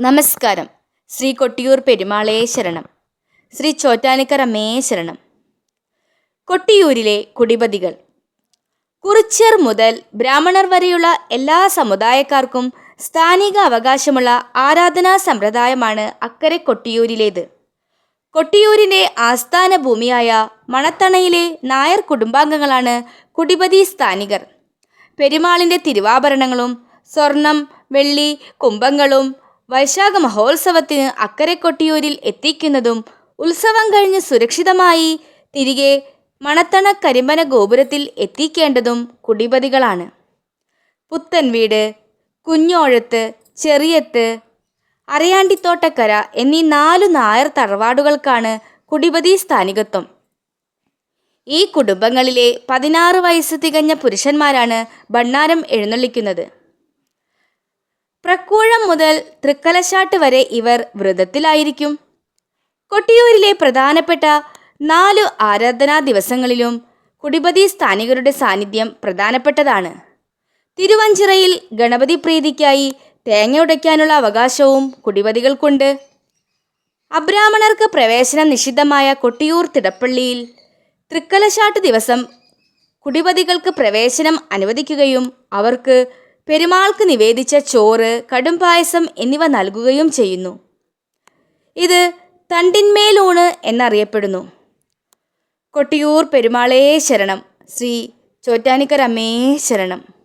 നമസ്കാരം. ശ്രീ കൊട്ടിയൂർ പെരുമാളേ ശരണം. ശ്രീ ചോറ്റാനിക്കർ അമ്മേ ശരണം. കൊട്ടിയൂരിലെ കുടിപതികൾ. കുറിച്യർ മുതൽ ബ്രാഹ്മണർ വരെയുള്ള എല്ലാ സമുദായക്കാർക്കും സ്ഥാനിക അവകാശമുള്ള ആരാധനാ സമ്പ്രദായമാണ് അക്കരെ കൊട്ടിയൂരിലേത്. കൊട്ടിയൂരിന്റെ ആസ്ഥാന ഭൂമിയായ മണത്തണയിലെ നായർ കുടുംബാംഗങ്ങളാണ് കുടിപതി സ്ഥാനികർ. പെരുമാളിന്റെ തിരുവാഭരണങ്ങളും സ്വർണം വെള്ളി കുംഭങ്ങളും വൈശാഖ മഹോത്സവത്തിന് അക്കരെ കൊട്ടിയൂരിൽ എത്തിക്കുന്നതും ഉത്സവം കഴിഞ്ഞ് സുരക്ഷിതമായി തിരികെ മണത്തണ കരിമ്പന ഗോപുരത്തിൽ എത്തിക്കേണ്ടതും കുടിപതികളാണ്. പുത്തൻ വീട് കുഞ്ഞോഴത്ത് ചെറിയത്ത് അരയാണ്ടിത്തോട്ടക്കര എന്നീ നാലു നായർ തറവാടുകൾക്കാണ് കുടിപതി സ്ഥാനികത്വം. ഈ കുടുംബങ്ങളിലെ പതിനാറ് വയസ്സ് തികഞ്ഞ പുരുഷന്മാരാണ് ഭണ്ണാരം എഴുന്നള്ളിക്കുന്നത്. പ്രക്കൂഴം മുതൽ തൃക്കലശാട്ട് വരെ ഇവർ വ്രതത്തിലായിരിക്കും. കൊട്ടിയൂരിലെ പ്രധാനപ്പെട്ട നാലു ആരാധനാ ദിവസങ്ങളിലും കുടിപതി സ്ഥാനികരുടെ സാന്നിധ്യം പ്രധാനപ്പെട്ടതാണ്. തിരുവഞ്ചിറയിൽ ഗണപതി പ്രീതിക്കായി തേങ്ങ ഉടയ്ക്കാനുള്ള അവകാശവും കുടിപതികൾക്കുണ്ട് അബ്രാഹ്മണർക്ക് പ്രവേശനം നിഷിദ്ധമായ കൊട്ടിയൂർ തിടപ്പള്ളിയിൽ തൃക്കലശാട്ട് ദിവസം കുടിപതികൾക്ക് പ്രവേശനം അനുവദിക്കുകയും അവർക്ക് പെരുമാൾക്ക് നിവേദിച്ച ചോറ് കടുംപായസം എന്നിവ നൽകുകയും ചെയ്യുന്നു. ഇത് തണ്ടിന്മേലൂണ് എന്നറിയപ്പെടുന്നു. കൊട്ടിയൂർ പെരുമാളേ ശരണം. ശ്രീ ചോറ്റാനിക്കരമ്മേ ശരണം.